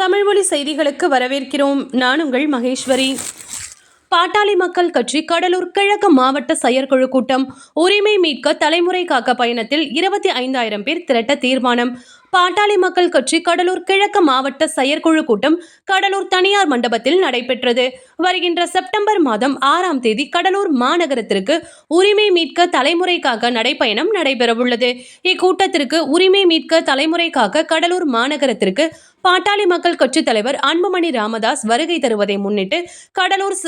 தமிழ்மொழி செய்திகளுக்கு வரவேற்கிறோம். நான் உங்கள் மகேஸ்வரி. பாட்டாளி மக்கள் கட்சி கடலூர் கிழக்கு மாவட்ட செயற்குழு கூட்டம். உரிமை மீட்க தலைமுறை காக்க பயணத்தில் இருபத்தி ஐந்தாயிரம் பேர் திரட்ட தீர்மானம். பாட்டாளி மக்கள் கட்சி கடலூர் கிழக்கு மாவட்ட செயற்குழு கூட்டம் கடலூர் தனியார் மண்டபத்தில் நடைபெற்றது. வருகின்ற செப்டம்பர் மாதம் ஆறாம் தேதி கடலூர் மாநகரத்திற்கு உரிமை மீட்க தலைமுறைக்காக நடைப்பயணம் நடைபெறவுள்ளது. இக்கூட்டத்திற்கு உரிமை மீட்க தலைமுறைக்காக கடலூர் மாநகரத்திற்கு பாட்டாளி மக்கள் கட்சித் தலைவர் அன்புமணி ராமதாஸ் வருகை தருவதை முன்னிட்டு கடலூர்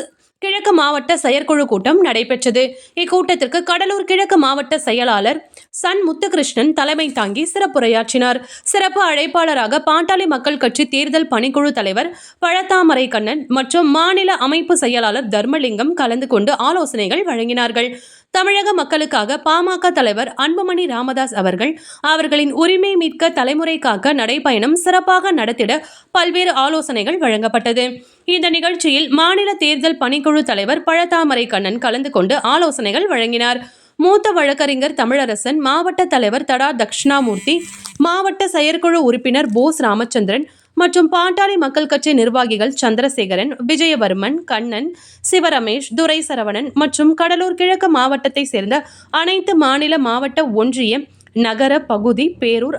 கிழக்கு மாவட்ட செயற்குழு கூட்டம் நடைபெற்றது. இக்கூட்டத்திற்கு கடலூர் கிழக்கு மாவட்ட செயலாளர் சன் முத்துகிருஷ்ணன் தலைமை தாங்கி சிறப்புரையாற்றினார். சிறப்பு அழைப்பாளராக பாட்டாளி மக்கள் கட்சி தேர்தல் பணிக்குழு தலைவர் பழத்தாமரை கண்ணன் மற்றும் மாநில அமைப்பு செயலாளர் தர்மலிங்கம் கலந்து கொண்டு ஆலோசனைகள் வழங்கினார்கள். தமிழக மக்களுக்காக பாமக தலைவர் அன்புமணி ராமதாஸ் அவர்கள் அவர்களின் உரிமை மீட்க தலைமுறை காக்க நடைபயணம் சிறப்பாக நடத்திட பல்வேறு ஆலோசனைகள் வழங்கப்பட்டது. இந்த நிகழ்ச்சியில் மாநில தேர்தல் பணிக்குழு தலைவர் பழத்தாமரை கண்ணன் கலந்து கொண்டு ஆலோசனைகள் வழங்கினார். மூத்த வழக்கறிஞர் தமிழரசன் மாவட்ட தலைவர் தடா தக்ஷணாமூர்த்தி மாவட்ட செயற்குழு உறுப்பினர் போஸ் ராமச்சந்திரன் மற்றும் பாண்டாளி மக்கள் கட்சி நிர்வாகிகள் சந்திரசேகரன் விஜயவர்மன் கண்ணன் சிவரமேஷ் துரை சரவணன் மற்றும் கடலூர் கிழக்கு மாவட்டத்தை சேர்ந்த அனைத்து மாநில மாவட்ட ஒன்றிய நகர பகுதி பேரூர்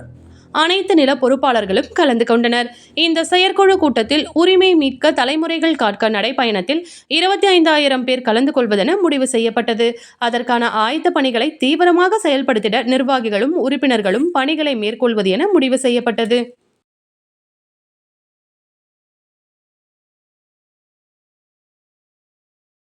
அனைத்து நில பொறுப்பாளர்களும் கலந்து கொண்டனர். இந்த செயற்குழு கூட்டத்தில் உரிமை மீட்க தலைமுறைகள் காக்க நடைப்பயணத்தில் இருபத்தி ஐந்தாயிரம் பேர் கலந்து கொள்வதென முடிவு செய்யப்பட்டது. அதற்கான ஆயத்த பணிகளை தீவிரமாக செயல்படுத்திட நிர்வாகிகளும் உறுப்பினர்களும் பணிகளை மேற்கொள்வது என முடிவு செய்யப்பட்டது.